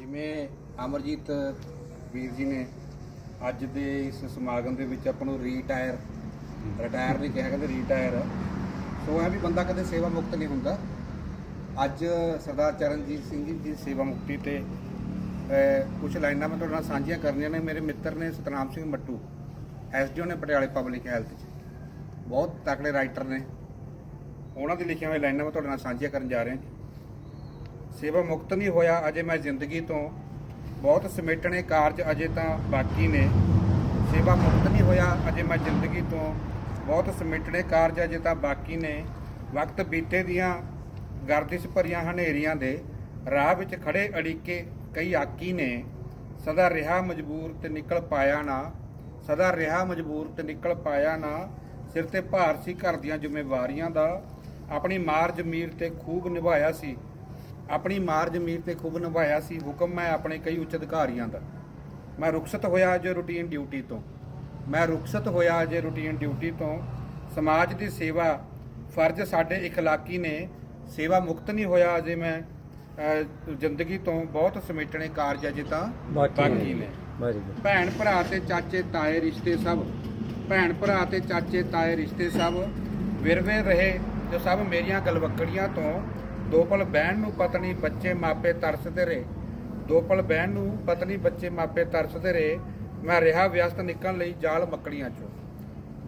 ਜਿਵੇਂ ਅਮਰਜੀਤ ਵੀਰ ਜੀ ਨੇ ਅੱਜ ਦੇ ਇਸ ਸਮਾਗਮ ਦੇ ਵਿੱਚ ਆਪਾਂ ਨੂੰ ਰੀਟਾਇਰ ਰਿਟਾਇਰ ਨਹੀਂ ਕਿਹਾ, ਕਹਿੰਦੇ ਰੀਟਾਇਰ ਸੋ ਇਹ ਵੀ ਬੰਦਾ ਕਦੇ ਸੇਵਾ ਮੁਕਤ ਨਹੀਂ ਹੁੰਦਾ। ਅੱਜ ਸਰਦਾਰ ਚਰਨਜੀਤ ਸਿੰਘ ਜੀ ਦੀ ਸੇਵਾ ਮੁਕਤੀ ਤੇ ਕੁਝ ਲਾਈਨਾਂ ਮੈਂ ਤੁਹਾਡੇ ਨਾਲ ਸਾਂਝੀਆਂ ਕਰਨੀਆਂ ਨੇ। ਮੇਰੇ ਮਿੱਤਰ ਨੇ ਸਤਨਾਮ ਸਿੰਘ ਮੱਟੂ ਐਸਡੀਓ ਨੇ ਪਟਿਆਲੇ ਪਬਲਿਕ ਹੈਲਥ 'ਚ। ਬਹੁਤ ਤਕੜੇ ਰਾਈਟਰ ਨੇ। ਉਹਨਾਂ ਦੀ ਲਿਖੀਆਂ ਹੋਈਆਂ ਲਾਈਨਾਂ ਮੈਂ ਤੁਹਾਡੇ ਨਾਲ ਸਾਂਝੀਆਂ ਕਰਨ ਜਾ ਰਿਹਾ। ਜੀ ਸੇਵਾ ਮੁਕਤ ਨਹੀਂ ਹੋਇਆ, ਅਜੇ ਮੈਂ ਜ਼ਿੰਦਗੀ ਤੋਂ ਬਹੁਤ ਸਮੇਟਣੇ ਕਾਰਜ ਅਜੇ ਤਾਂ ਬਾਕੀ ਨੇ। ਸੇਵਾ ਮੁਕਤ ਨਹੀਂ ਹੋਇਆ, ਅਜੇ ਮੈਂ ਜ਼ਿੰਦਗੀ ਤੋਂ ਬਹੁਤ ਸਮੇਟਣੇ ਕਾਰਜ ਅਜੇ ਤਾਂ ਬਾਕੀ ਨੇ। ਵਕਤ ਬੀਤੇ ਦੀਆਂ ਗਰਦਿਸ਼ ਭਰੀਆਂ ਹਨੇਰੀਆਂ ਦੇ ਰਾਹ ਵਿੱਚ ਖੜੇ ਅੜੀਕੇ ਕਈ ਆਕੀ ਨੇ। ਸਦਾ ਰਿਹਾ ਮਜਬੂਰ ਤੇ ਨਿਕਲ ਪਾਇਆ ਨਾ। ਸਦਾ ਰਿਹਾ ਮਜਬੂਰ ਤੇ ਨਿਕਲ ਪਾਇਆ ਨਾ। ਸਿਰ ਤੇ ਭਾਰ ਸੀ ਘਰ ਦੀਆਂ ਜ਼ਿੰਮੇਵਾਰੀਆਂ ਦਾ। ਆਪਣੀ ਮਾਰ ਜ਼ਮੀਰ ਤੇ ਖੂਬ ਨਿਭਾਇਆ ਸੀ। ਆਪਣੀ ਮਾਰ ਜ਼ਮੀਰ ਤੇ ਖੂਬ ਨਿਭਾਇਆ ਸੀ ਹੁਕਮ ਮੈਂ ਆਪਣੇ ਕਈ ਉੱਚ ਅਧਿਕਾਰੀਆਂ ਦਾ। ਮੈਂ ਰੁਖਸਤ ਹੋਇਆ ਅਜੇ ਰੂਟੀਨ ਡਿਊਟੀ ਤੋਂ। ਮੈਂ ਰੁਖਸਤ ਹੋਇਆ ਅਜੇ ਰੂਟੀਨ ਡਿਊਟੀ ਤੋਂ। ਸਮਾਜ ਦੀ ਸੇਵਾ ਫਰਜ਼ ਸਾਡੇ ਇਖਲਾਕੀ ਨੇ। ਸੇਵਾ ਮੁਕਤ ਨਹੀਂ ਹੋਇਆ ਅਜੇ ਮੈਂ ਜ਼ਿੰਦਗੀ ਤੋਂ ਬਹੁਤ ਸਮੇਟਣੇ ਕਾਰਜ ਅਜੇ ਤਾਂ ਬਾਕੀ ਨੇ। ਭੈਣ ਭਰਾ ਤੇ ਚਾਚੇ ਤਾਏ ਰਿਸ਼ਤੇ ਸਭ। ਭੈਣ ਭਰਾ ਤੇ ਚਾਚੇ ਤਾਏ ਰਿਸ਼ਤੇ ਸਭ। ਵਿਰਵੇ ਰਹੇ ਜੋ ਸਭ ਮੇਰੀਆਂ ਗਲਵੱਕੜੀਆਂ ਤੋਂ। ਦੋ ਪਲ ਬਹਿਣ ਨੂੰ ਪਤਨੀ ਬੱਚੇ ਮਾਪੇ ਤਰਸਦੇ ਰਹੇ। ਦੋ ਪਲ ਬਹਿਣ ਨੂੰ ਪਤਨੀ ਬੱਚੇ ਮਾਪੇ ਤਰਸਦੇ ਰਹੇ। ਮੈਂ ਰਿਹਾ ਵਿਅਸਤ ਨਿਕਲਣ ਲਈ ਜਾਲ ਮੱਕੜੀਆਂ ਚੋਂ।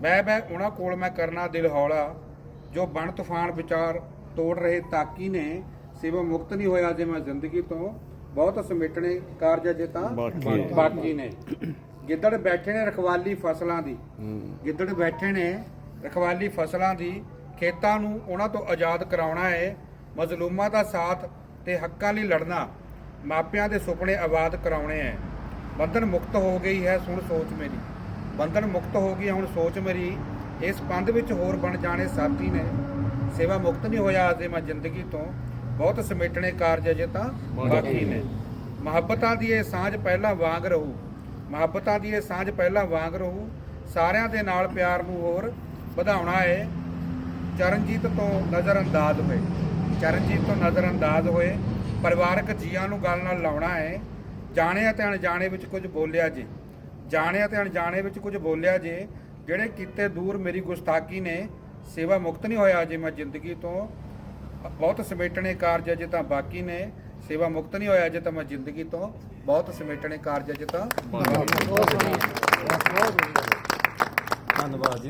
ਬਹਿ ਬਹਿ ਉਹਨਾਂ ਕੋਲ ਮੈਂ ਕਰਨਾ ਦਿਲ ਹੌਲਾ ਜੋ ਬਣ ਤੂਫਾਨ ਵਿਚਾਰ ਤੋੜ ਰਹੇ ਤਾਕੀ ਨੇ ਸੇਵਾ ਮੁਕਤ ਨਹੀਂ ਹੋਇਆ ਜੇ ਮੈਂ ਜ਼ਿੰਦਗੀ ਤੋਂ ਬਹੁਤ ਸਮੇਟਣੇ ਕਾਰਜ ਅਜੇ ਤਾਂ ਬਾਕੀ ਨੇ। ਗਿੱਦੜ ਬੈਠੇ ਨੇ ਰਖਵਾਲੀ ਫਸਲਾਂ ਦੀ। ਗਿੱਦੜ ਬੈਠੇ ਨੇ ਰਖਵਾਲੀ ਫਸਲਾਂ ਦੀ। ਖੇਤਾਂ ਨੂੰ ਉਹਨਾਂ ਤੋਂ ਆਜ਼ਾਦ ਕਰਾਉਣਾ ਹੈ ਮਜ਼ਲੂਮਾਂ ਦਾ ਸਾਥ ਤੇ ਹੱਕਾਂ ਲਈ ਲੜਨਾ ਮਾਪਿਆਂ ਦੇ ਸੁਪਨੇ ਆਬਾਦ ਕਰਾਉਣੇ ਹੈ ਬੰਧਨ ਮੁਕਤ ਹੋ ਗਈ ਹੈ, ਸੁਣ ਸੋਚ ਮੇਰੀ। ਬੰਧਨ ਮੁਕਤ ਹੋ ਗਈ ਹੁਣ ਸੋਚ ਮੇਰੀ। ਇਸ ਪੰਧ ਵਿੱਚ ਹੋਰ ਬਣ ਜਾਣੇ ਸਾਥੀ ਨੇ। ਸੇਵਾ ਮੁਕਤ ਨਹੀਂ ਹੋਇਆ ਅਜੇ ਮੈਂ ਜ਼ਿੰਦਗੀ ਤੋਂ। ਬਹੁਤ ਸਮੇਟਣੇ ਕਾਰਜ ਅਜੇ ਤਾਂ ਬਾਕੀ ਨੇ। ਮੁਹੱਬਤਾਂ ਦੀ ਇਹ ਸਾਂਝ ਪਹਿਲਾਂ ਵਾਂਗ ਰਹੂ। ਮੁਹੱਬਤਾਂ ਦੀ ਇਹ ਸਾਂਝ ਪਹਿਲਾਂ ਵਾਂਗ ਰਹੂ। ਸਾਰਿਆਂ ਦੇ ਨਾਲ ਪਿਆਰ ਨੂੰ ਹੋਰ ਵਧਾਉਣਾ ਹੈ ਚਰਨਜੀਤ ਤੋਂ ਨਜ਼ਰ ਅੰਦਾਜ਼ ਹੋਏ। ਚਰਨਜੀਤ ਤੋਂ ਨਜ਼ਰ ਅੰਦਾਜ਼ ਹੋਏ ਪਰਿਵਾਰਕ ਜੀਆਂ ਨੂੰ ਗੱਲ ਨਾਲ ਲਾਉਣਾ ਹੈ। ਜਾਣੇ ਅਤੇ ਅਣਜਾਣੇ ਵਿੱਚ ਕੁਝ ਬੋਲਿਆ ਜੇ। ਜਾਣੇ ਅਤੇ ਅਣਜਾਣੇ ਵਿੱਚ ਕੁਝ ਬੋਲਿਆ ਜੇ ਜਿਹੜੇ ਕੀਤੇ ਦੂਰ ਮੇਰੀ ਗੁਸਤਾਖੀ ਨੇ ਸੇਵਾ ਮੁਕਤ ਨਹੀਂ ਹੋਇਆ ਅਜੇ ਮੈਂ ਜ਼ਿੰਦਗੀ ਤੋਂ। ਬਹੁਤ ਸਮੇਟਣੇ ਕਾਰਜ ਅਜੇ ਤਾਂ ਬਾਕੀ ਨੇ ਸੇਵਾ ਮੁਕਤ ਨਹੀਂ ਹੋਇਆ ਅਜੇ ਤਾਂ ਮੈਂ ਜ਼ਿੰਦਗੀ ਤੋਂ। ਬਹੁਤ ਸਮੇਟਣੇ ਕਾਰਜ ਅਜੇ ਤਾਂ ਧੰਨਵਾਦ ਜੀ।